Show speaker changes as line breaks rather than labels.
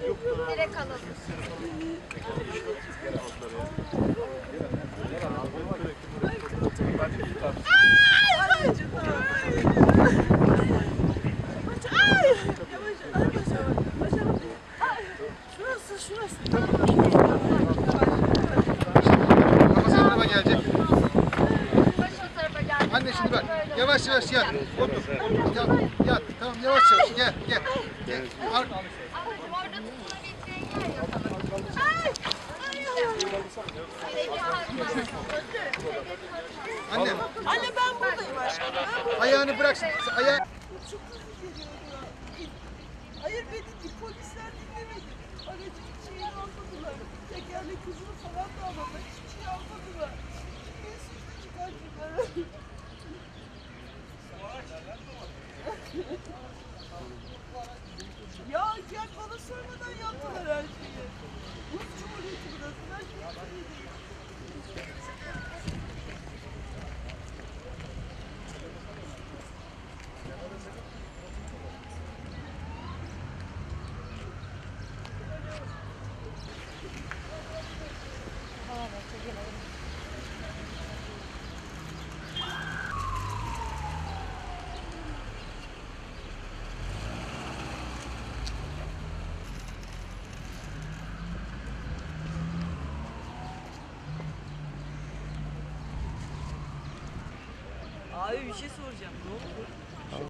Direkt alalım.
Şurası şurası.
Kafası tarafa gelecek. Anne şimdi bak. Yavaş yavaş yat. Otur. Yat. Yat. Tamam yavaş yavaş. Gel. Gel. Gel. Anne.
Anne ben buradayım aşkım. Ben.
Ayağını bırak. Ayağı.
Çok hızlı geliyor ya. Hayır beni polisler dinlemedi. Aracın şeyini almadılar. Tekerlek hızını falan da almadılar. Hiçbir şey almadılar. Beni suçlu çıkarttılar. ya gel bana sormadan yaptılar her şeyi. Rus Cumhuriyeti Abi bir şey soracağım. Ne oldu?